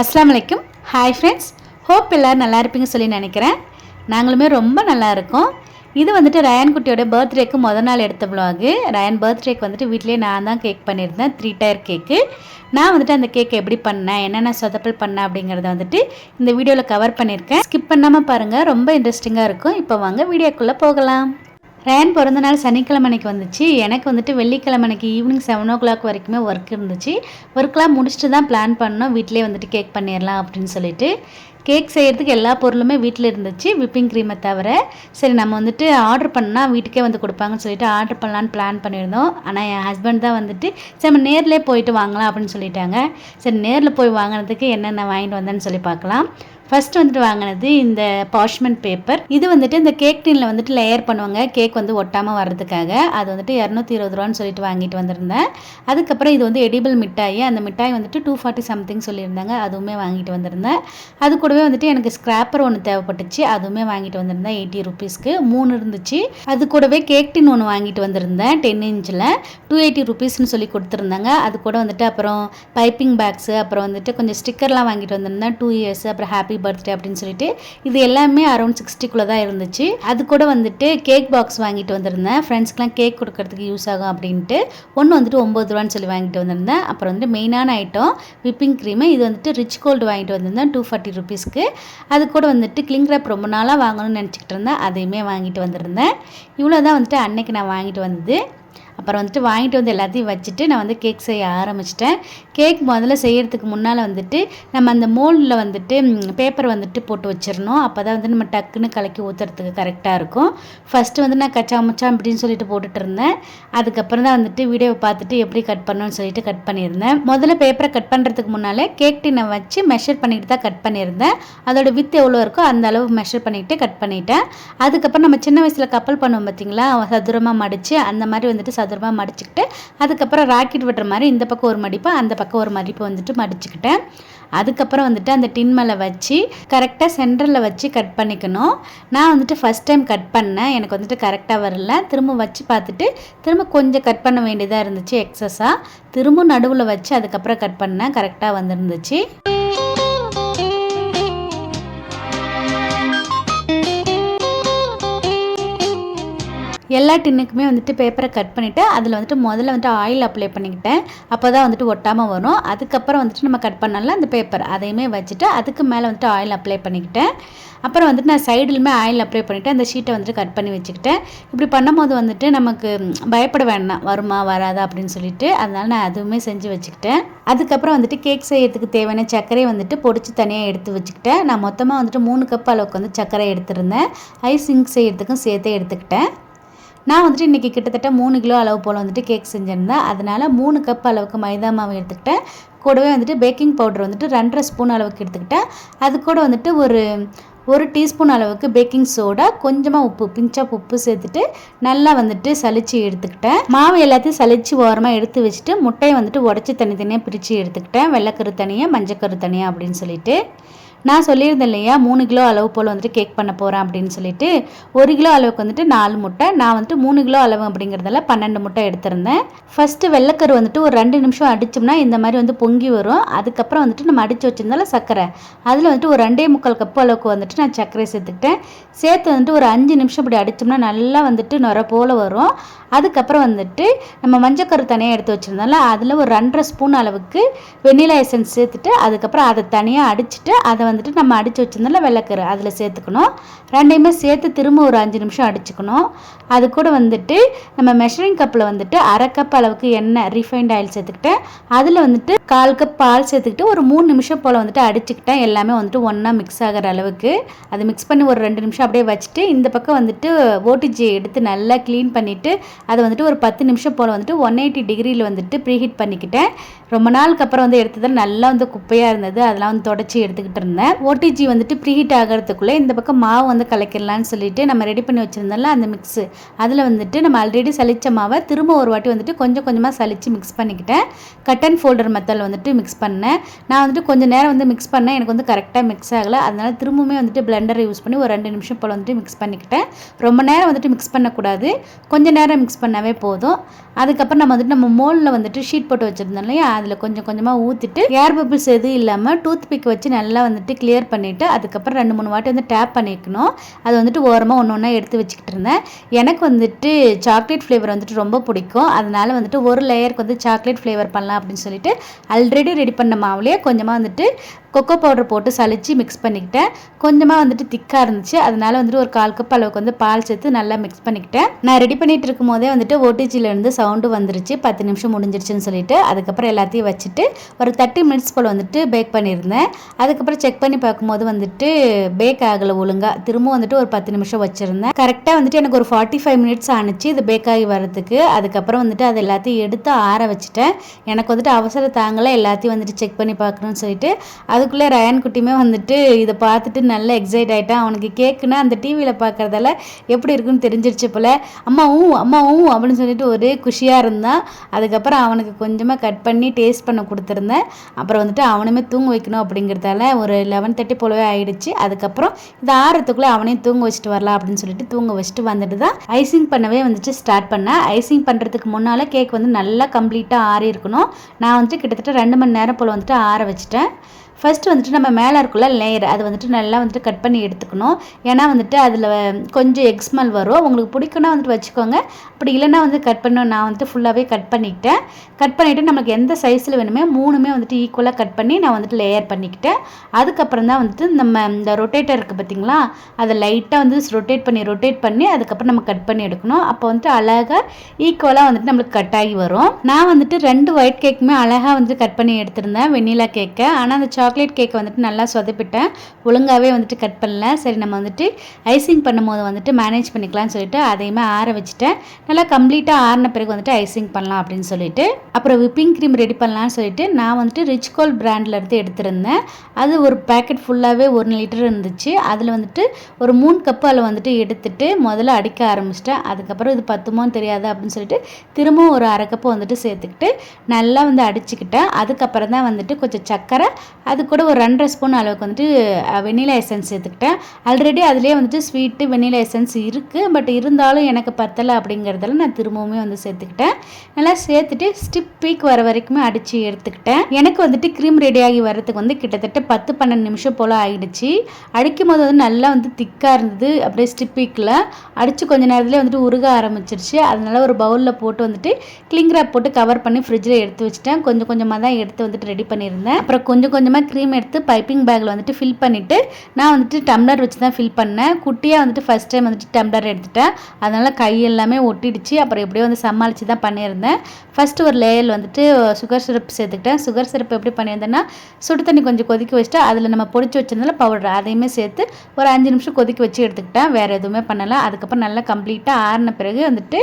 அஸ்லாமலைக்கும் hi friends hope எல்லோரும் நல்லா இருப்பீங்க சொல்லி நினைக்கிறேன். நாங்களுமே ரொம்ப நல்லா இருக்கோம். இது வந்துட்டு ரயான் குட்டியோட பர்த்டேக்கு முத நாள் எடுத்த vlog. ரயான் பர்த்டேக்கு வந்துட்டு வீட்டிலேயே நான் தான் கேக் பண்ணியிருந்தேன். த்ரீ டயர் கேக்கு நான் வந்துட்டு அந்த கேக் எப்படி பண்ணேன் என்னென்ன சொதப்பல் பண்ணேன் அப்படிங்கிறத வந்துட்டு இந்த வீடியோவில் கவர் பண்ணியிருக்கேன். ஸ்கிப் பண்ணாமல் பாருங்கள் ரொம்ப இன்ட்ரெஸ்டிங்காக இருக்கும். இப்போ வாங்க வீடியோக்குள்ளே போகலாம். ரேன் பிறந்த நாள் சனிக்கிழமைக்கு வந்துச்சு. எனக்கு வந்துட்டு வெள்ளிக்கிழமை அன்னைக்கு ஈவினிங் செவன் ஓ கிளாக் வரைக்குமே ஒர்க் இருந்துச்சு. ஒர்க்லாம் முடிச்சுட்டு தான் பிளான் பண்ணோம் வீட்டிலே வந்துட்டு கேக் பண்ணிடலாம் அப்படின்னு சொல்லிட்டு. கேக் செய்கிறதுக்கு எல்லா பொருளுமே வீட்டில் இருந்துச்சு விப்பிங் க்ரீமை தவிர. சரி நம்ம வந்துட்டு ஆர்டர் பண்ணால் வீட்டுக்கே வந்து கொடுப்பாங்கன்னு சொல்லிட்டு ஆர்டர் பண்ணலான்னு பிளான் பண்ணியிருந்தோம். ஆனால் என் ஹஸ்பண்ட் தான் வந்துட்டு சரி நம்ம நேர்லேயே போயிட்டு வாங்கலாம் அப்படின்னு சொல்லிட்டாங்க. சரி நேரில் போய் வாங்கினதுக்கு என்னென்ன வாங்கிட்டு வந்தேன்னு சொல்லி பார்க்கலாம். ஃபர்ஸ்ட் வந்துட்டு வாங்கினது இந்த பாஷ்மெண்ட் பேப்பர் இது வந்துட்டு இந்த கேக் டீனில் வந்துட்டு லேயர் பண்ணுவாங்க. கேக் வந்து ஒட்டாமல் வர்றதுக்காக. அது வந்துட்டு இரநூத்தி இருபது ரூபான்னு சொல்லிட்டு வாங்கிட்டு வந்திருந்தேன். அதுக்கப்புறம் இது வந்து எடிபிள் மிட்டாய். அந்த மிட்டாய் வந்துட்டு டூ ஃபார்ட்டி சம்திங் சொல்லியிருந்தாங்க. அதுவுமே வாங்கிட்டு வந்திருந்தேன். அது கூட கூடவே வந்துட்டு எனக்கு ஸ்க்ராப்பர் ஒன்று தேவைப்பட்டுச்சு. அதுவுமே வாங்கிட்டு வந்திருந்தேன். எயிட்டி ருபீஸ்க்கு மூணு இருந்துச்சு. அது கூடவே கேக் டின் ஒன்று வாங்கிட்டு வந்திருந்தேன். டென் இன்ச்சில் டூ எயிட்டி ருபீஸ்னு சொல்லி கொடுத்துருந்தாங்க. அது கூட வந்துட்டு அப்புறம் பைப்பிங் பேக்ஸு அப்புறம் வந்துட்டு கொஞ்சம் ஸ்டிக்கர்லாம் வாங்கிட்டு வந்திருந்தேன். டூ இயர்ஸ் அப்புறம் ஹாப்பி பர்த்டே அப்படின்னு சொல்லிட்டு. இது எல்லாமே அரௌண்ட் சிக்ஸ்டிக்குள்ளே தான் இருந்துச்சு. அது கூட வந்துட்டு கேக் பாக்ஸ் வாங்கிட்டு வந்திருந்தேன். ஃப்ரெண்ட்ஸ்க்குலாம் கேக் கொடுக்கறதுக்கு யூஸ் ஆகும் அப்படின்ட்டு. ஒன்று வந்துட்டு ஒம்பது ரூபான்னு சொல்லி வாங்கிட்டு வந்திருந்தேன். அப்புறம் வந்துட்டு மெயினான ஐட்டம் விப்பிங் க்ரீமு இது வந்துட்டு ரிச் கோல்டு வாங்கிட்டு வந்திருந்தேன். டூ ஃபார்ட்டி ருபீஸ் ருபீஸ்க்கு அது கூட வந்துட்டு கிளிங் ரேப் ரொம்ப நாளாக வாங்கணும்னு நினச்சிக்கிட்டு இருந்தேன். அதையுமே வாங்கிட்டு வந்திருந்தேன். இவ்வளோ தான் வந்துட்டு அன்னைக்கு நான் வாங்கிட்டு வந்தது. அப்புறம் வந்துட்டு வாங்கிட்டு வந்து எல்லாத்தையும் வச்சுட்டு நான் வந்து கேக் செய்ய ஆரம்பிச்சிட்டேன். கேக் முதல்ல செய்கிறதுக்கு முன்னால் வந்துட்டு நம்ம அந்த மோல்டில் வந்துட்டு பேப்பர் வந்துட்டு போட்டு வச்சிடணும். அப்போ தான் வந்து நம்ம டக்குன்னு கலக்கி ஊற்றுறதுக்கு கரெக்டாக இருக்கும். ஃபஸ்ட்டு வந்து நான் கச்சா மச்சா அப்படின்னு சொல்லிட்டு போட்டுட்டு இருந்தேன். அதுக்கப்புறம் தான் வந்துட்டு வீடியோவை பார்த்துட்டு எப்படி கட் பண்ணணும்னு சொல்லிட்டு கட் பண்ணியிருந்தேன். முதல்ல பேப்பரை கட் பண்ணுறதுக்கு முன்னாலே கேக் டின்னை வச்சு மெஷர் பண்ணிட்டு தான் கட் பண்ணியிருந்தேன். அதோட வித் எவ்வளோ இருக்கோ அந்த அளவு மெஷர் பண்ணிவிட்டு கட் பண்ணிட்டேன். அதுக்கப்புறம் நம்ம சின்ன வயசில் கப்பல் பண்ணுவோம் பார்த்தீங்களா சதுரமாக மடித்து அந்த மாதிரி வந்துட்டு சதுரமாக மடிச்சுக்கிட்டு அதுக்கப்புறம் ராக்கெட் விடுற மாதிரி இந்த பக்கம் ஒரு மடிப்பு அந்த பக்கம் ஒரு மடிப்பு வந்துட்டு மடிச்சுக்கிட்டேன். அதுக்கப்புறம் வந்துட்டு அந்த டின் மேலே வச்சு கரெக்டாக சென்டரில் வச்சு கட் பண்ணிக்கணும். நான் வந்துட்டு ஃபஸ்ட் டைம் கட் பண்ணேன். எனக்கு வந்துட்டு கரெக்டாக வரல. திரும்ப வச்சு பார்த்துட்டு திரும்ப கொஞ்சம் கட் பண்ண வேண்டியதாக இருந்துச்சு எக்ஸஸாக திரும்ப நடுவில் வச்சு அதுக்கப்புறம் கட் பண்ணேன். கரெக்டாக வந்துருந்துச்சு. எல்லா டின்னுக்குமே வந்துட்டு பேப்பரை கட் பண்ணிவிட்டு அதில் வந்துட்டு முதல்ல வந்துட்டு ஆயில் அப்ளை பண்ணிக்கிட்டேன். அப்போ தான் வந்துட்டு ஒட்டாமல் வரும். அதுக்கப்புறம் வந்துட்டு நம்ம கட் பண்ணல அந்த பேப்பர் அதையுமே வச்சுட்டு அதுக்கு மேலே வந்துட்டு ஆயில் அப்ளை பண்ணிக்கிட்டேன். அப்புறம் வந்துட்டு நான் சைடுலுமே ஆயில் அப்ளை பண்ணிவிட்டு அந்த ஷீட்டை வந்துட்டு கட் பண்ணி வச்சுக்கிட்டேன். இப்படி பண்ணும்போது வந்துட்டு நமக்கு பயப்பட வேண்டாம். வருமா வராதா அப்படின்னு சொல்லிட்டு அதனால் நான் அதுவுமே செஞ்சு வச்சுக்கிட்டேன். அதுக்கப்புறம் வந்துட்டு கேக் செய்யறதுக்கு தேவையான சர்க்கரையை வந்துட்டு பொடிச்சு தனியாக எடுத்து வச்சுக்கிட்டேன். நான் மொத்தமாக வந்துட்டு மூணு கப் அளவுக்கு வந்து சர்க்கரை எடுத்திருந்தேன். ஐஸ் சிங்க் செய்யறதுக்கும் சேர்த்தே எடுத்துக்கிட்டேன். நான் வந்துட்டு இன்றைக்கி கிட்டத்தட்ட மூணு கிலோ அளவு போல் வந்துட்டு கேக் செஞ்சுருந்தேன். அதனால் மூணு கப் அளவுக்கு மைதா மாவு எடுத்துக்கிட்டேன். கூடவே வந்துட்டு பேக்கிங் பவுடர் வந்துட்டு ரெண்டரை ஸ்பூன் அளவுக்கு எடுத்துக்கிட்டேன். அது கூட வந்துட்டு ஒரு ஒரு டீஸ்பூன் அளவுக்கு பேக்கிங் சோடா கொஞ்சமாக உப்பு பிஞ்சாக உப்பு சேர்த்துட்டு நல்லா வந்துட்டு சளிச்சு எடுத்துக்கிட்டேன். மாவு எல்லாத்தையும் சளிச்சு ஓரமாக எடுத்து வச்சுட்டு முட்டையை வந்துட்டு உடச்சி தனித்தனியாக பிரித்து எடுத்துக்கிட்டேன். வெள்ளைக்கரு தனியாக மஞ்சக்கரு தனியாக அப்படின்னு சொல்லிட்டு. நான் சொல்லியிருந்தேன் இல்லையா மூணு கிலோ அளவு போல் வந்துட்டு கேக் பண்ண போகிறேன் அப்படின்னு சொல்லிட்டு ஒரு கிலோ அளவுக்கு வந்துட்டு நாலு முட்டை நான் வந்துட்டு மூணு கிலோ அளவு அப்படிங்கிறதால பன்னெண்டு முட்டை எடுத்திருந்தேன். ஃபஸ்ட்டு வெள்ளைக்கரு வந்துட்டு ஒரு ரெண்டு நிமிஷம் அடித்தோம்னா இந்த மாதிரி வந்து பொங்கி வரும். அதுக்கப்புறம் வந்துட்டு நம்ம அடித்து வச்சுருந்தால சர்க்கரை. அதில் வந்துட்டு ஒரு ரெண்டே முக்கால் கப்பு அளவுக்கு வந்துட்டு நான் சர்க்கரை சேர்த்துக்கிட்டேன். சேர்த்து வந்துட்டு ஒரு அஞ்சு நிமிஷம் இப்படி அடித்தோம்னா நல்லா வந்துட்டு நுர போல் வரும். அதுக்கப்புறம் வந்துட்டு நம்ம மஞ்சக்கரு தனியாக எடுத்து வச்சுருந்தால அதில் ஒரு ரெண்டரை ஸ்பூன் அளவுக்கு வெண்ணிலா எசன்ஸ் சேர்த்துட்டு அதுக்கப்புறம் அதை தனியாக அடிச்சுட்டு அதை வந்துட்டு நம்ம அடித்து வச்சிருந்தோம்ல வெள்ளைக்கரு அதில் சேர்த்துக்கணும். ரெண்டையுமே சேர்த்து திரும்ப ஒரு அஞ்சு நிமிஷம் அடிச்சுக்கணும். அது கூட வந்துட்டு நம்ம மெஷரிங் கப்பில் வந்துட்டு அரை கப் அளவுக்கு எண்ணெய் ரீஃபைண்ட் ஆயில் சேர்த்துக்கிட்டேன் அதில் வந்துட்டு கால் கப் பால் சேர்த்துக்கிட்டு ஒரு மூணு நிமிஷம் போல் வந்துட்டு அடிச்சுக்கிட்டேன் எல்லாமே வந்துட்டு ஒன்றா மிக்ஸ் ஆகிற அளவுக்கு. அதை மிக்ஸ் பண்ணி ஒரு ரெண்டு நிமிஷம் அப்படியே வச்சுட்டு இந்த பக்கம் வந்துட்டு ஓடிஜி எடுத்து நல்லா க்ளீன் பண்ணிவிட்டு அதை வந்துட்டு ஒரு பத்து நிமிஷம் போல் வந்துட்டு ஒன் எயிட்டி டிகிரியில் வந்துட்டு ப்ரீஹீட் பண்ணிக்கிட்டேன். ரொம்ப நாளுக்கு அப்புறம் வந்து எடுத்ததில் நல்லா வந்து குப்பையாக இருந்தது. அதெல்லாம் வந்து தொடச்சி எடுத்துக்கிட்டு இருந்தேன். ஓடிஜி வந்துட்டு ப்ரீஹீட் ஆகிறதுக்குள்ளே இந்த பக்கம் மாவு வந்து கலக்கிடலான்னு சொல்லிட்டு நம்ம ரெடி பண்ணி வச்சுருந்தோம்ல அந்த மிக்ஸு அதில் வந்துட்டு நம்ம ஆல்ரெடி சலிச்ச மாவை திரும்ப ஒரு வாட்டி வந்துட்டு கொஞ்சம் கொஞ்சமாக சளிச்சு மிக்ஸ் பண்ணிக்கிட்டேன். கட் அண்ட் ஃபோல்டர் மெத்தடில் வந்துட்டு மிக்ஸ் பண்ணேன். நான் வந்துட்டு கொஞ்சம் நேரம் வந்து மிக்ஸ் பண்ணேன். எனக்கு வந்து கரெக்டாக மிக்ஸ் ஆகலை. அதனால திரும்பவுமே வந்துட்டு பிளெண்டரை யூஸ் பண்ணி ஒரு ரெண்டு நிமிஷம் போல் வந்துட்டு மிக்ஸ் பண்ணிக்கிட்டேன். ரொம்ப நேரம் வந்துட்டு மிக்ஸ் பண்ணக்கூடாது. கொஞ்சம் நேரம் மிக்ஸ் பண்ணாவே போதும். அதுக்கப்புறம் நம்ம வந்துட்டு நம்ம மோலில் வந்துட்டு ஷீட் போட்டு வச்சுருந்தோம் இல்லையா அதில் கொஞ்சம் கொஞ்சமாக ஊற்றிட்டு ஏர் பபிள்ஸ் எதுவும் இல்லாமல் டூத் பிக் வச்சு நல்லா வந்துட்டு கிளியர் பண்ணிவிட்டு அதுக்கப்புறம் ரெண்டு மூணு வாட்டி வந்து டேப் பண்ணிக்கணும். அது வந்துட்டு ஓரமாக ஒன்று ஒன்றா எடுத்து வச்சுக்கிட்டு இருந்தேன். எனக்கு வந்துட்டு சாக்லேட் ஃப்ளேவர் வந்துட்டு ரொம்ப பிடிக்கும். அதனால் வந்துட்டு ஒரு லேயருக்கு வந்து சாக்லேட் ஃப்ளேவர் பண்ணலாம் அப்படின்னு சொல்லிட்டு ஆல்ரெடி ரெடி பண்ண மாவுலேயே கொஞ்சமாக வந்துட்டு கொக்கோ பவுடர் போட்டு சளிச்சு மிக்ஸ் பண்ணிக்கிட்டேன். கொஞ்சமாக வந்துட்டு திக்காக இருந்துச்சு. அதனால் வந்துட்டு ஒரு கால் கப் அளவுக்கு வந்து பால் சேர்த்து நல்லா மிக்ஸ் பண்ணிக்கிட்டேன். நான் ரெடி பண்ணிகிட்டு இருக்கும் போதே வந்துட்டு ஓடிஜிலேருந்து சவுண்டு வந்துருச்சு. பத்து நிமிஷம் முடிஞ்சிருச்சுன்னு சொல்லிட்டு அதுக்கப்புறம் எல்லாத்தையும் வச்சுட்டு ஒரு தேர்ட்டி மினிட்ஸ் போல் வந்துட்டு பேக் பண்ணியிருந்தேன். அதுக்கப்புறம் செக் பண்ணி பார்க்கும்போது வந்துட்டு பேக் ஆகலை ஒழுங்காக திரும்ப வந்துட்டு ஒரு பத்து நிமிஷம் வச்சுருந்தேன். கரெக்டாக வந்துட்டு எனக்கு ஒரு ஃபார்ட்டி ஃபைவ் மினிட்ஸ் ஆனிச்சு இது பேக் ஆகி வரதுக்கு அதுக்கப்புறம் வந்துட்டு அது எல்லாத்தையும் எடுத்து ஆற வச்சுட்டேன். எனக்கு வந்துட்டு அவசர தாங்கலை. எல்லாத்தையும் வந்துட்டு செக் பண்ணி பார்க்கணும்னு சொல்லிட்டு அதுக்குள்ளே ரயான் குட்டியுமே வந்துட்டு இதை பார்த்துட்டு நல்லா எக்ஸைட் ஆகிட்டான் அவனுக்கு கேக்குன்னா அந்த டிவியில் பார்க்குறதால எப்படி இருக்குன்னு தெரிஞ்சிருச்சு போல். அம்மாவும் அம்மாவும் அப்படின்னு சொல்லிட்டு ஒரே குஷியாக இருந்தான். அதுக்கப்புறம் அவனுக்கு கொஞ்சமாக கட் பண்ணி பேஸ்ட் பண்ண கொடுத்துருந்தேன். அப்புறம் வந்துட்டு அவனுமே தூங்க வைக்கணும் அப்படிங்கிறதால ஒரு லெவன் தேர்ட்டி போலவே ஆயிடுச்சு. அதுக்கப்புறம் இது ஆறத்துக்குள்ளே அவனையும் தூங்க வச்சுட்டு வரலாம் அப்படின்னு சொல்லிட்டு தூங்க வச்சுட்டு வந்துட்டு தான் ஐசிங் பண்ணவே வந்துட்டு ஸ்டார்ட் பண்ணேன். ஐசிங் பண்ணுறதுக்கு முன்னால் கேக் வந்து நல்லா கம்ப்ளீட்டாக ஆறி இருக்கணும் நான் வந்துட்டு கிட்டத்தட்ட ரெண்டு மணி நேரம் போல் வந்துட்டு ஆற வச்சுட்டேன். ஃபஸ்ட்டு வந்துட்டு நம்ம மேலே இருக்குள்ள லேயர் அது வந்துட்டு நல்லா வந்துட்டு கட் பண்ணி எடுத்துக்கணும். ஏன்னா வந்துட்டு அதில் கொஞ்சம் எக்ஸ்மெல் வரும். உங்களுக்கு பிடிக்குன்னா வந்துட்டு வச்சுக்கோங்க. அப்படி இல்லைன்னா வந்து கட் பண்ண நான் வந்துட்டு ஃபுல்லாகவே கட் பண்ணிக்கிட்டேன். கட் பண்ணிவிட்டு நமக்கு எந்த சைஸில் வேணுமே மூணுமே வந்துட்டு ஈக்குவலாக கட் பண்ணி நான் வந்துட்டு லேயர் பண்ணிக்கிட்டேன். அதுக்கப்புறம் தான் வந்துட்டு நம்ம இந்த ரொட்டேட்டர் இருக்குது பார்த்திங்களா அதை லைட்டாக வந்து ரொட்டேட் பண்ணி ரொட்டேட் பண்ணி அதுக்கப்புறம் நம்ம கட் பண்ணி எடுக்கணும். அப்போ வந்துட்டு அழகாக ஈக்குவலாக வந்துட்டு நம்மளுக்கு கட் ஆகி வரும். நான் வந்துட்டு ரெண்டு ஒயிட் கேக்குமே அழகாக வந்துட்டு கட் பண்ணி எடுத்திருந்தேன். வெண்ணிலா கேக்கை ஆனால் அந்த சாக்லேட் கேக் வந்துட்டு நல்லா சொதப்பிட்டேன். ஒழுங்காகவே வந்துட்டு கட் பண்ணல. சரி நம்ம வந்துட்டு ஐசிங் பண்ணும்போது வந்துட்டு மேனேஜ் பண்ணிக்கலாம்னு சொல்லிட்டு அதையுமே ஆற வச்சுட்டேன். நல்லா கம்ப்ளீட்டாக ஆறின பிறகு வந்துட்டு ஐசிங் பண்ணலாம் அப்படின்னு சொல்லிட்டு. அப்புறம் விப்பிங் க்ரீம் ரெடி பண்ணலாம்னு சொல்லிட்டு நான் வந்துட்டு ரிச் கோல் பிராண்டில் இருந்து எடுத்திருந்தேன். அது ஒரு பேக்கெட் ஃபுல்லாகவே ஒரு லிட்டர் இருந்துச்சு. அதில் வந்துட்டு ஒரு மூணு கப்பு அதில் வந்துட்டு எடுத்துட்டு முதல்ல அடிக்க ஆரம்பிச்சிட்டேன். அதுக்கப்புறம் இது பத்துமோன்னு தெரியாது அப்படின்னு சொல்லிட்டு திரும்பவும் ஒரு அரை கப்பு வந்துட்டு சேர்த்துக்கிட்டு நல்லா வந்து அடிச்சுக்கிட்டேன். அதுக்கப்புறம் தான் வந்துட்டு கொஞ்சம் சக்கரை அது அது கூட ஒரு ரெண்டரை ஸ்பூன் அளவுக்கு வந்துட்டு வெண்ணிலா எசன்ஸ் சேர்த்துக்கிட்டேன் ஆல்ரெடி அதுலேயே வந்துட்டு ஸ்வீட்டு வெண்ணிலா எசன்ஸ் இருக்குது பட் இருந்தாலும் எனக்கு பத்தலை அப்படிங்கிறதால நான் திரும்பவுமே வந்து சேர்த்துக்கிட்டேன். நல்லா சேர்த்துட்டு ஸ்டிப் பீக் வர வரைக்குமே அடித்து எடுத்துக்கிட்டேன். எனக்கு வந்துட்டு க்ரீம் ரெடி ஆகி வரதுக்கு வந்து கிட்டத்தட்ட பத்து பன்னெண்டு நிமிஷம் போல் ஆகிடுச்சு அடிக்கும் போது வந்து நல்லா வந்து திக்காக இருந்தது. அப்படியே ஸ்டிப் பீக்கில் அடித்து கொஞ்ச நேரத்துலேயே வந்துட்டு உருக ஆரம்பிச்சிருச்சு. அதனால ஒரு பவுலில் போட்டு வந்துட்டு கிளிங் போட்டு கவர் பண்ணி ஃப்ரிட்ஜில் எடுத்து வச்சுட்டேன். கொஞ்சம் கொஞ்சமாக தான் எடுத்து வந்துட்டு ரெடி பண்ணியிருந்தேன். அப்புறம் கொஞ்சம் கொஞ்சமாக க்ரீம் எடுத்து பைப்பிங் பேக்கில் வந்துட்டு ஃபில் பண்ணிவிட்டு நான் வந்துட்டு டம்ளர் வச்சு தான் ஃபில் பண்ணேன். குட்டியாக வந்துட்டு ஃபஸ்ட் டைம் வந்துட்டு டம்ளர் எடுத்துட்டேன். அதனால் கை எல்லாமே ஒட்டிடுச்சு. அப்புறம் எப்படியோ வந்து சமாளித்து தான் பண்ணியிருந்தேன். ஃபஸ்ட்டு ஒரு லேயர் வந்துட்டு சுகர் சிரப் சேர்த்துக்கிட்டேன். சுகர் சிரப் எப்படி பண்ணியிருந்தேன்னா சுடு தண்ணி கொஞ்சம் கொதிக்க வச்சுட்டு அதில் நம்ம பொடிச்சு வச்சிருந்தால பவுடர் அதையுமே சேர்த்து ஒரு அஞ்சு நிமிஷம் கொதிக்க வச்சு எடுத்துக்கிட்டேன். வேறு எதுவுமே பண்ணலை. அதுக்கப்புறம் நல்லா கம்ப்ளீட்டாக ஆறின பிறகு வந்துட்டு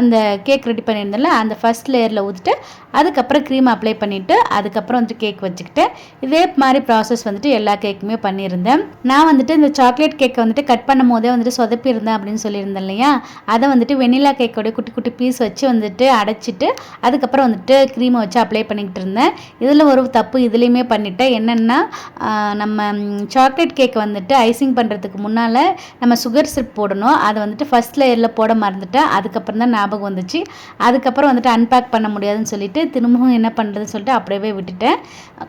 அந்த கேக் ரெடி பண்ணியிருந்தேன்ல அந்த ஃபஸ்ட் லேயரில் ஊற்றிட்டு அதுக்கப்புறம் க்ரீம் அப்ளை பண்ணிவிட்டு அதுக்கப்புறம் வந்துட்டு கேக் வச்சுக்கிட்டேன். இதே மாதிரி ப்ராசஸ் வந்துட்டு எல்லா கேக்குமே பண்ணியிருந்தேன். நான் வந்துட்டு இந்த சாக்லேட் கேக்கை வந்துட்டு கட் பண்ணும் போதே வந்துட்டு சொதப்பியிருந்தேன் அப்படின்னு சொல்லியிருந்தேன் இல்லையா? அதை வந்துட்டு வெனிலா கேக்கோட குட்டி குட்டி பீஸ் வச்சு வந்துட்டு அடைச்சிட்டு அதுக்கப்புறம் வந்துட்டு க்ரீமை வச்சு அப்ளை பண்ணிக்கிட்டு இருந்தேன். இதில் ஒரு தப்பு இதுலேயுமே பண்ணிட்டேன். என்னென்னா நம்ம சாக்லேட் கேக் வந்துட்டு ஐசிங் பண்ணுறதுக்கு முன்னால் நம்ம சுகர் சிரப் போடணும். அதை வந்துட்டு ஃபஸ்ட் லேயரில் போட மறந்துட்டேன். அதுக்கப்புறம் தான் ஞாபகம் வந்துச்சு. அதுக்கப்புறம் வந்துட்டு அன்பேக் பண்ண முடியாதுன்னு சொல்லிட்டு திரும்பவும் என்ன பண்ணுறதுன்னு சொல்லிட்டு அப்படியே விட்டுட்டேன்.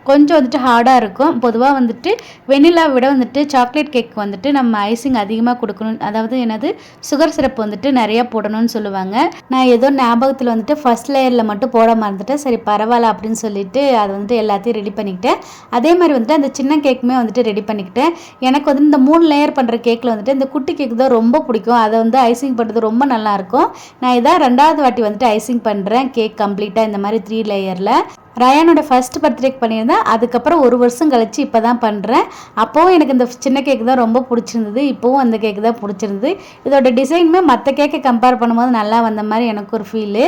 கொஞ்சம் வந்துட்டு ஹார்ட் ஹார்டாக இருக்கும். பொதுவாக வந்துட்டு வெனிலா விட வந்துட்டு சாக்லேட் கேக் வந்துட்டு நம்ம ஐசிங் அதிகமாக கொடுக்கணும். அதாவது என்னது? சுகர் சிரப் வந்துட்டு நிறையா போடணும்னு சொல்லுவாங்க. நான் ஏதோ ஞாபகத்தில் வந்துட்டு ஃபஸ்ட் லேயரில் மட்டும் போட மறந்துட்டேன். சரி பரவாயில்ல அப்படின்னு சொல்லிட்டு அதை வந்துட்டு எல்லாத்தையும் ரெடி பண்ணிக்கிட்டேன். அதே மாதிரி வந்துட்டு அந்த சின்ன கேக்குமே வந்துட்டு ரெடி பண்ணிக்கிட்டேன். எனக்கு வந்து இந்த மூணு லேயர் பண்ணுற கேக்கில் வந்துட்டு இந்த குட்டி கேக் தான் ரொம்ப பிடிக்கும். அதை வந்து ஐசிங் பண்ணுறது ரொம்ப நல்லாயிருக்கும் நான் இதான் ரெண்டாவது வாட்டி வந்துட்டு ஐசிங் பண்ணுறேன் கேக் கம்ப்ளீட்டாக இந்த மாதிரி த்ரீ லேயரில் ரயானோட ஃபஸ்ட் பர்த்டேக்கு பண்ணியிருந்தேன். அதுக்கப்புறம் ஒரு வருஷம் கழிச்சு இப்போ தான் பண்ணுறேன் அப்போவும் எனக்கு இந்த சின்ன கேக்கு தான் ரொம்ப பிடிச்சிருந்தது. இப்போவும் அந்த கேக்கு தான் பிடிச்சிருந்தது. இதோட டிசைனுமே மற்ற கேக்கை கம்பேர் பண்ணும்போது நல்லா வந்த மாதிரி எனக்கு ஒரு ஃபீலு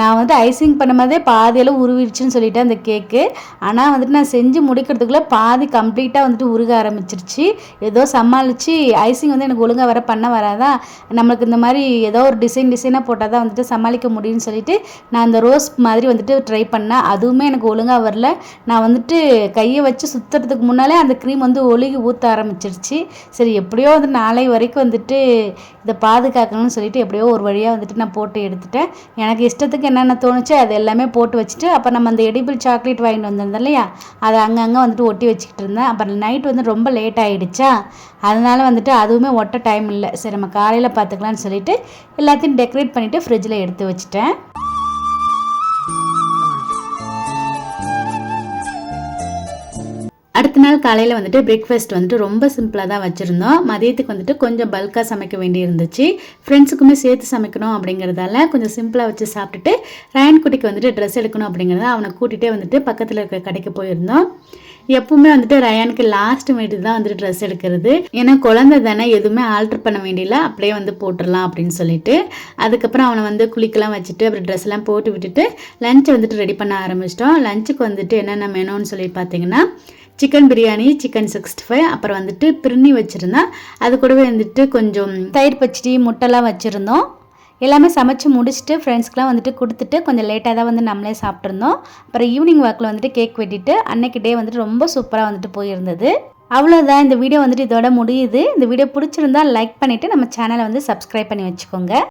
நான் வந்து ஐசிங் பண்ணும்போதே பாதியெல்லாம் உருவிடுச்சுன்னு சொல்லிட்டேன் அந்த கேக்கு ஆனால் வந்துட்டு நான் செஞ்சு முடிக்கிறதுக்குள்ளே பாதி கம்ப்ளீட்டாக வந்துட்டு உருக ஆரம்பிச்சிருச்சு. ஏதோ சமாளித்து ஐசிங் வந்து எனக்கு ஒழுங்காக வர பண்ண வராதா? நம்மளுக்கு இந்த மாதிரி ஏதோ ஒரு டிசைன் டிசைனாக போட்டால் தான் வந்துட்டு சமாளிக்க முடியும்னு சொல்லிட்டு நான் அந்த ரோஸ் மாதிரி வந்துட்டு ட்ரை பண்ணேன். அதுவுமே எனக்கு ஒழுங்காக வரல. நான் வந்துட்டு கையை வச்சு சுற்றுறதுக்கு முன்னாலே அந்த க்ரீம் வந்து ஒழுகி ஊற்ற ஆரம்பிச்சிருச்சு. சரி எப்படியோ வந்து நாளை வரைக்கும் வந்துட்டு இதை பாதுகாக்கணும்னு சொல்லிட்டு எப்படியோ ஒரு வழியாக வந்துட்டு நான் போட்டு எடுத்துட்டேன். எனக்கு இஷ்டத்துக்கு என்னென்ன தோணுச்சு அது எல்லாமே போட்டு வச்சுட்டு அப்போ நம்ம அந்த எடிபிள் சாக்லேட் வாங்கிட்டு வந்திருந்தோம் இல்லையா? அதை அங்கங்கே வந்துட்டு ஒட்டி வச்சுக்கிட்டு இருந்தேன். அப்புறம் நைட் வந்து ரொம்ப லேட் ஆகிடுச்சா அதனால் வந்துட்டு அதுவுமே ஒட்ட டைம் இல்லை. சரி நம்ம காலையில் பார்த்துக்கலான்னு சொல்லிட்டு எல்லாத்தையும் டெக்கரேட் பண்ணிவிட்டு ஃப்ரிட்ஜில் எடுத்து வச்சுட்டேன். அடுத்த நாள் காலையில் வந்துட்டு பிரேக்ஃபாஸ்ட் வந்துட்டு ரொம்ப சிம்பிளாக தான் வச்சுருந்தோம். மதியத்துக்கு வந்துட்டு கொஞ்சம் பல்காக சமைக்க வேண்டி இருந்துச்சு ஃப்ரெண்ட்ஸுக்குமே சேர்த்து சமைக்கணும் அப்படிங்கிறதால கொஞ்சம் சிம்பிளாக வச்சு சாப்பிட்டுட்டு ரயன் குட்டிக்கு வந்துட்டு ட்ரெஸ் எடுக்கணும் அப்படிங்கிறத அவனை கூட்டிகிட்டே வந்துட்டு பக்கத்தில் இருக்க கடைக்கு போயிருந்தோம். எப்பவுமே வந்துட்டு ரயானுக்கு லாஸ்ட் மினிட் தான் வந்துட்டு ட்ரெஸ் எடுக்கிறது. ஏன்னா குழந்தை தானே எதுவுமே ஆல்ட்ரு பண்ண வேண்டியில அப்படியே வந்து போட்டுடலாம் அப்படின்னு சொல்லிட்டு. அதுக்கப்புறம் அவனை வந்து குளிக்கலாம் வச்சுட்டு அப்புறம் ட்ரெஸ்லாம் போட்டு விட்டுட்டு லஞ்சை வந்துட்டு ரெடி பண்ண ஆரம்பிச்சிட்டோம். லஞ்சுக்கு வந்துட்டு என்னென்ன மெனுன்னு சொல்லி பார்த்தீங்கன்னா chicken biryani chicken sixty five அப்புறம் வந்துட்டு பிரிணி வச்சுருந்தேன். அது கூடவே வந்துட்டு கொஞ்சம் தயிர் பச்சடி முட்டைலாம் வச்சுருந்தோம். எல்லாமே சமைச்சு முடிச்சுட்டு ஃப்ரெண்ட்ஸ்க்கெலாம் வந்துட்டு கொடுத்துட்டு கொஞ்சம் லேட்டாக தான் வந்து நம்மளே சாப்பிட்ருந்தோம் அப்புறம் ஈவினிங் வாக்கில் வந்துட்டு கேக் வெட்டிட்டு அன்னைக்கு டே வந்துட்டு ரொம்ப சூப்பராக வந்துட்டு போயிருந்தது. அவ்வளோதான் இந்த வீடியோ வந்துட்டு இதோட முடியுது. இந்த வீடியோ பிடிச்சிருந்தா லைக் பண்ணிவிட்டு நம்ம சேனலை வந்து சப்ஸ்கிரைப் பண்ணி வச்சுக்கோங்க.